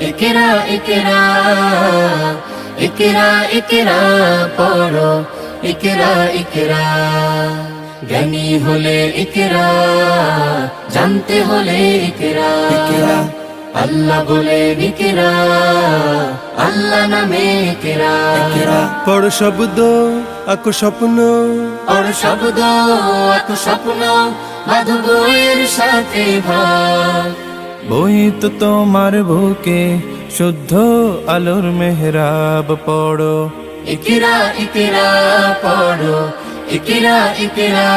ইকরা ইকরা ইকরা ইকরা পড়ো। ইকরা ইকরা জ্ঞানী হলে ইকরা জানতে হলে ইকরা। আল্লাহ বলে ইকরা আল্লাহ নামে ইকরা। পড় শব্দ আকো স্বপ্ন। ওর শব্দ এক স্বপ্ন মাধবয়ের সাথে ভাগ। বই তো তোমার বুকে শুদ্ধ আলোর মেহরাব পড়ো। ইকিরা ইকরা পড়ো ইকিরা ইকরা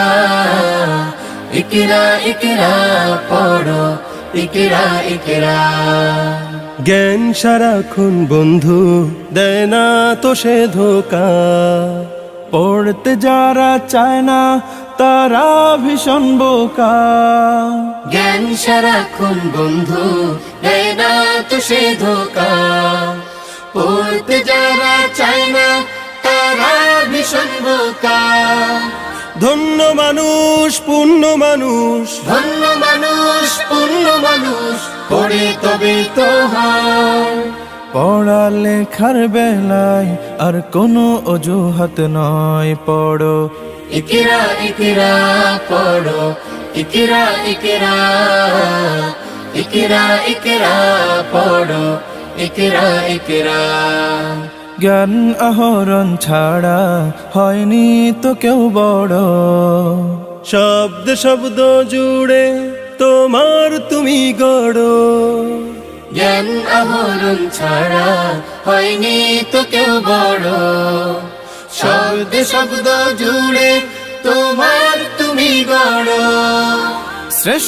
ইকিরা ইকরা পড়ো ইকিরা ইকরা। জ্ঞান সারাক্ষণ বন্ধু দেয় না তো সে ধোকা। পড়তে যারা চায় না তারা ভীষণ বোকা। জ্ঞান সারাক্ষণ বন্ধু দেয় না তো সে ধোকা। পড়তে যারা চায় না তারা ভীষণ বোকা। ধন্য মানুষ পূর্ণ মানুষ। ধন্য মানুষ পূর্ণ মানুষ পড়ে তবে তো হয় পড়া লেখার বেলায় আর কোনো অজুহাত নয় পড়ো। ইকিরা ইকিরা পড়ো। ইকিরা ইকিরা ইকিরা ইকিরা পড়ো। ইকিরা ইকিরা। জ্ঞান আহরণ ছাড়া হয়নি তো কেউ বড়। শব্দ শব্দ জুড়ে তোমার তুমি গড়। জ্ঞান আহরণ ছাড়া হয়নি তো কেউ বড়। শব্দ শব্দ জুড়ে